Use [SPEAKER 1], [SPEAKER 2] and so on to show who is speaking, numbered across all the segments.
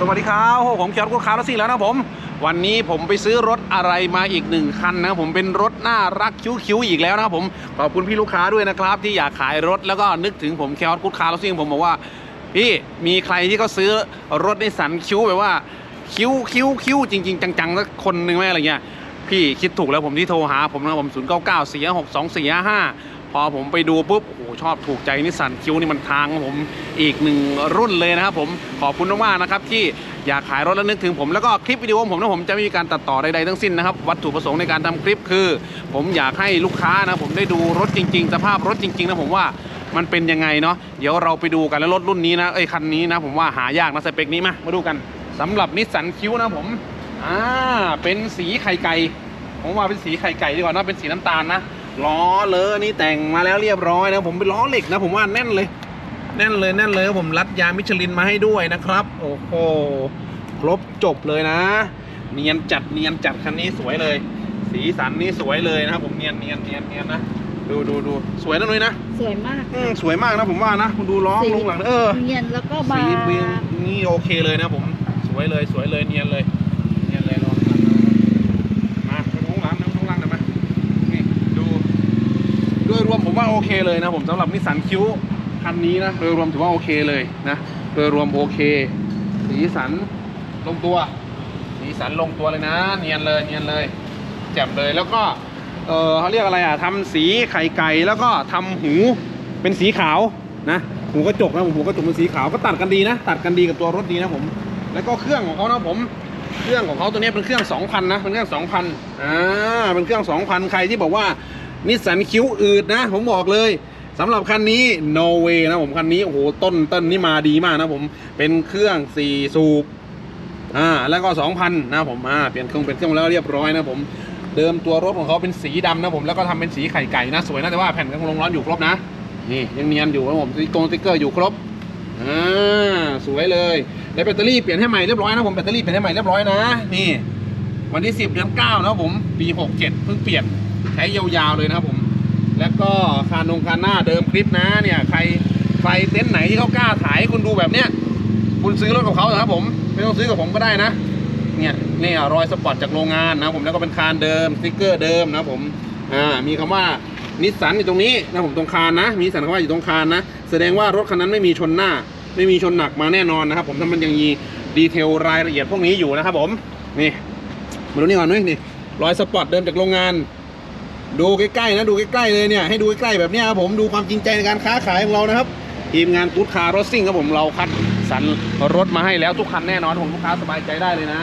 [SPEAKER 1] สวัสดีครับโอ้ผมเคียวกูคาร์ลซี่แล้วนะผม วันนี้ผมไปซื้อรถอะไรมาอีกหนึ่งคันนะผมเป็นรถน่ารักคิ้วๆอีกแล้วนะผมขอบคุณพี่ลูกค้าด้วยนะครับ ที่อยากขายรถแล้วก็นึกถึงผมเคียวกูคาร์ลซี่ผมบอกว่าพี่มีใครที่เขาซื้อรถในสันคิ้วแบบว่าคิ้วคิ้วคิ้วจริง ๆ จังๆสักคนหนึ่งไหมอะไรเงี้ยพี่คิดถูกแล้วผมที่โทรหาผมนะผม0 9 9 4 6 2 4 5 พอผมไปดูปุ๊บโอ้โหชอบถูกใจนิสสันคิวนี่มันทางของผมอีกหนึ่งรุ่นเลยนะครับผมขอบคุณมากๆนะครับที่อยากขายรถแล้วนึกถึงผมแล้วก็คลิปวิดีโอของผมนะผมจะไม่มีการตัดต่อใดๆทั้งสิ้นนะครับวัตถุประสงค์ในการทำคลิปคือ ผมอยากให้ลูกค้านะผมได้ดูรถจริง ๆ สภาพรถจริงๆนะผมว่ามันเป็นยังไงเนาะเดี๋ยวเราไปดูกันแล้วรถรุ่นนี้นะเอ้คันนี้นะผมว่าหายากนะสเปคนี้มามาดูกันสำหรับนิสสันคิวนะผมอ่าเป็นสีไข่ไก่ผมว่าเป็นสีไข่ไก่ดีกว่านะเป็นสีน้ำตาลนะ ล้อเลอะนี่แต่งมาแล้วเรียบร้อยนะผมเป็นล้อเหล็กนะผมว่าแน่นเลย แน่นเลยแน่นเลยครับผมรัดยางมิชลินมาให้ด้วยนะครับ โอ้โหครบจบเลยนะ เนียนจัดเนียนจัดคันนี้สวยเลย สีสันนี่สวยเลยนะครับผมเนียนเนียนเนียนเนียนนะดูดูดูสวยนะนุ้ยนะ
[SPEAKER 2] สวยมาก
[SPEAKER 1] อืมสวยมากนะผมว่านะคุณดูล้อลุงหลังเออ
[SPEAKER 2] เนียนแล้วก็บา
[SPEAKER 1] สี
[SPEAKER 2] ง
[SPEAKER 1] เบียงนี่โอเคเลยนะผมสวยเลยสวยเลยเนียนเลยเนียนเลยลองมาไปดูข้างหลังดูข้างหลังหน่อยไหมนี่ดูโด ยรวมผมว่าโอเคเลยนะผมสำหรับนิสสันคิ้วคันนี้นะโดยรวมถือว่าโอเคเลยนะโดยรวมโอเคสีสันลงตัว สีสันลงตัวเลยนะ เนียนเลยเนียนเลยแจ่มเลยแล้วก็เออเขาเรียกอะไรอะทำสีไข่ไก่แล้วก็ทำหูเป็นสีขาวนะหูกระจกนะผมหูกระจกเป็นสีขาวก็ตัดกันดีนะ ตัดกันดีกับตัวรถดีนะผม แล้วก็เครื่องของเขานะผมเครื่องของเขาตัวนี้เป็นเครื่อง 2,000 นะเป็นเครื่อง 2,000อ่าเป็นเครื่อง 2,000 ใครที่บอกว่า นิสสันคิ้วอืดนะ ผมบอกเลยสำหรับคันนี้ no way นะผมคันนี้โอ้โหต้นต้นนี่มาดีมากนะผมเป็นเครื่อง4สูบอ่าแล้วก็2,000นะผมอ่าเปลี่ยนเครื่องเป็นเครื่องแล้วเรียบร้อยนะผมเดิมตัวรถของเขาเป็นสีดำนะผมแล้วก็ทำเป็นสีไข่ไก่นะสวยนะแต่ว่าแผ่นกันลงร้อนอยู่ครบนะนี่ยังเนียนอยู่นะผมติ๊กเกอร์สติ๊กเกอร์อยู่ครบอ่าสวยเลยแล้วแบตเตอรี่เปลี่ยนให้ใหม่เรียบร้อยนะผมแบตเตอรี่เปลี่ยนให้ใหม่เรียบร้อยนะนี่ วันที่ 10 เดือน9นะผมปี 67 เพิ่งเปลี่ยน ใช้ยาวๆเลยนะครับผม แล้วก็คานงคานหน้าเดิมคลิปนะเนี่ยใครใครเต็นท์ไหนที่เขากล้าถ่ายให้คุณดูแบบเนี้ยคุณซื้อรถกับเขาเถอะครับผมไม่ต้องซื้อกับผมก็ได้นะเนี่ยนี่รอยสปอตจากโรงงานนะผมแล้วก็เป็นคานเดิมสติ๊กเกอร์เดิมนะผมอ่ามีคำว่านิสสันอยู่ตรงนี้นะผมตรงคานนะมีสันคำว่าอยู่ตรงคานนะ แสดงว่ารถคันนั้นไม่มีชนหน้า ไม่มีชนหนักมาแน่นอนนะครับ ผมถ้ามันยังมีดีเทลรายละเอียดพวกนี้อยู่นะครับผมนี่มาดูนี่ก่อนนุ้ยนี่รอยสปอตเดิมจากโรงงาน ดูใกล้ๆนะดูใกล้ๆเลยเนี่ยให้ดูใกล้ๆแบบนี้ครับผมดูความจริงใจในการค้าขายของเรานะครับทีมงานตูดคาร์รถซิ่งครับผมเราคัดสรรรถมาให้แล้วทุกคันแน่นอนผมลูกค้าสบายใจได้เลยนะ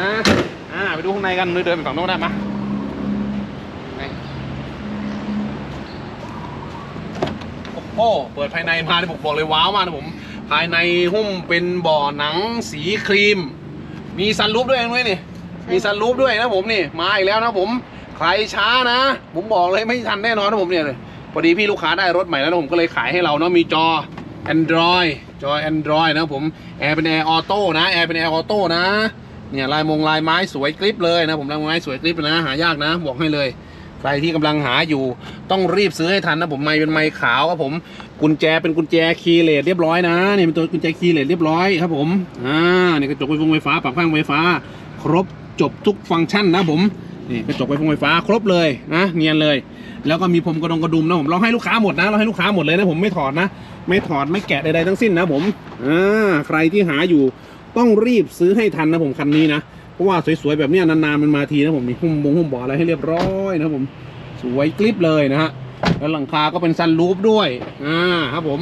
[SPEAKER 1] อ่าไปดูข้างในกันเดินไปฝั่งโน้นได้ไหมโอ้โหเปิดภายในมาที่ผมบอกเลยว้าวมากนะผม ภายในหุ้มเป็นบ่อหนังสีครีม มีซันรูฟด้วยนุ้ยนี่มีซันรูฟด้วยนะผมนี่มาอีกแล้วนะผม ใครช้านะ ผมบอกเลยไม่ทันแน่นอนนะผมเนี่ยเลยพอดีพี่ลูกค้าได้รถใหม่แล้วผมก็เลยขายให้เราเนาะมีจอ Android จอ Android นะผมแอร์เป็นแอร์ออโต้นะแอร์เป็นแอร์ออโต้นะเนี่ยลายมงลายไม้สวยกริบเลยนะผมลายไม้สวยกริบนะหายากนะ บอกให้เลยใครที่กำลังหาอยู่ต้องรีบซื้อให้ทันนะผมไม้เป็นไม้ขาวครับผมกุญแจเป็นกุญแจคีย์เลสเรียบร้อยนะนี่เป็นตัวกุญแจคีย์เลสเรียบร้อยครับผมอ่านี่กระจกไฟฟ้าไฟฟ้าปรับข้างไฟฟ้า ครบจบทุกฟังก์ชันนะผม นี่กระจกไฟฟ้าไฟฟ้าครบเลยนะเนียนเลย แล้วก็มีพรมกระดงกระดุมนะผมเราให้ลูกค้าหมดนะเราให้ลูกค้าหมดเลยนะผมไม่ถอดนะไม่ถอดไม่แกะใดๆทั้งสิ้นนะผมอ่าใครที่หาอยู่ต้องรีบซื้อให้ทันนะผมคันนี้นะเพราะว่าสวยๆแบบนี้นานๆมันมาทีนะผมนี่หุ้มบงหุ้มบ่ออะไรให้เรียบร้อยนะผมสวยกลิปเลยนะฮะแล้วหลังคาก็เป็นซันรูฟด้วยอ่าครับผม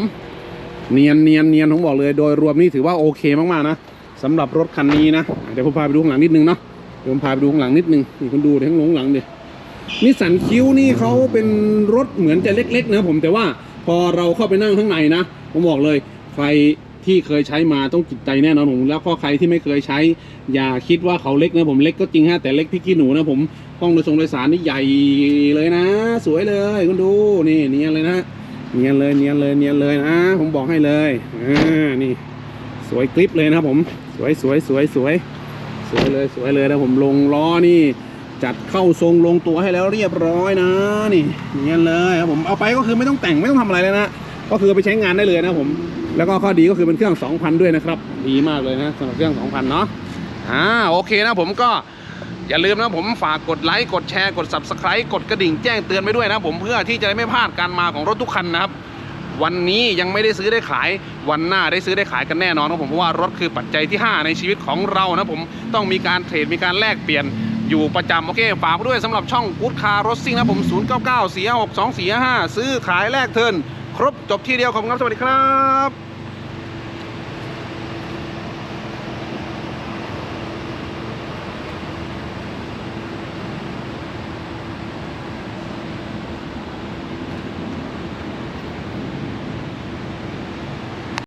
[SPEAKER 1] เนียนเนียนเนียนผมบอกเลยโดยรวมนี่ถือว่าโอเคมากๆนะสำหรับรถคันนี้นะเดี๋ยวผมพาไปดูข้างหลังนิดนึงเนาะ เดี๋ยวผมพาไปดูข้างหลังนิดนึงนี่คุณดูเดี๋ยวข้งหลงหลังเดินิสันคิ้วนี่เขาเป็นรถเหมือนจะเล็กๆนะผมแต่ว่าพอเราเข้าไปนั่งข้างในนะ ผมบอกเลยใครที่เคยใช้มาต้องจิตใจแน่นอนผมแล้วก็ใครที่ไม่เคยใช้ อย่าคิดว่าเขาเล็กนะผมเล็กก็จริงฮะแต่เล็กพี่ขี้หนูนะผมห้องโดยสงโดยสารนี่ใหญ่เลยนะ สวยเลยคุณดูนี่เนียนเลยนะเนียนเลยเนียนเลยเนียนเลยนะผมบอกให้เลยอ่านี่ สวยกริปเลยนะครับผม สวยสวยสวยสวยส วยเลยสวยเลยนะผมลงล้อนี่ จัดเข้าทรงลงตัวให้แล้วเรียบร้อยนะนี่เนียเลยครับผมเอาไปก็คือไม่ต้องแต่งไม่ต้องทำอะไรเลยนะก็คือไปใช้งานได้เลยนะผมแล้วก็ข้อดีก็คือเป็นเครื่อง 2,000 ด้วยนะครับ ดีมากเลยนะสำหรับเครื่อง 2,000 เนาะอ่าโอเคนะผมก็อย่าลืมนะผมฝากกดไลค์กดแชร์กด subscribe กดกระดิ่งแจ้งเตือนไปด้วยนะผมเพื่อที่จะได้ไม่พลาดการมาของรถทุกคันนะครับ วันนี้ยังไม่ได้ซื้อได้ขายวันหน้าได้ซื้อได้ขายกันแน่นอนครับผมเพราะว่ารถคือปัจจัยที่ 5 ในชีวิตของเรานะผมต้องมีการเทรดมีการแลกเปลี่ยนอยู่ประจำโอเคฝากด้วยสำหรับช่องกู๊ดคาร์รถซิ่งนะผม 0 9 9 4 6 2 4 5 ซื้อขายแลกเทิร์นครบจบที่เดียวขอบคุณครับ สวัสดีครับ